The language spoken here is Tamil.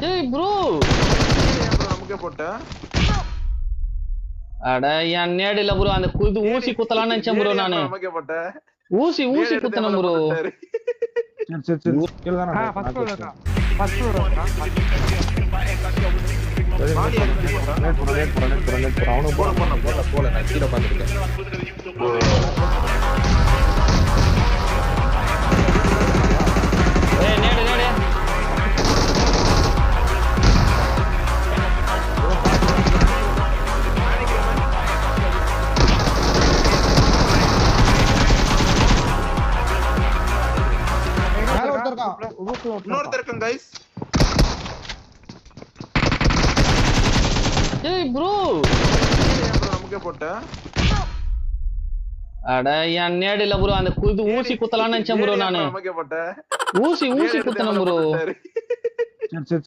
டேய் ப்ரோ ஏன் bro நமக்கே போட்ட அட என் நேடு இல்ல ப்ரோ அந்த குது ஊசி குத்தலாம்னு நினைச்சேன் ப்ரோ நானு bro நமக்கே போட்ட ஊசி ஊசி குத்தணும் ப்ரோ? சரி சரி சரி கீழே தானே ஆ ஃபர்ஸ்ட் ஃப்ளோர் இருக்கா ஃபர்ஸ்ட் ஃப்ளோர் இருக்கா. நேட் போற நேட் போற நேட் போற நேட் போற அவனுக்கு போட போட போட போல நான் கீழே உட்காந்துருக்கேன் இன்னொருத்தர் இருக்கான். டேய் ப்ரோ நமக்கே போட்ட. அட என் நேடு இல்ல ப்ரோ அந்த குது ஊசி குத்தலாம்னு நினைச்சேன் ப்ரோ நானு. ஊசி ஊசி குத்தணும் ப்ரோ? சரி சரி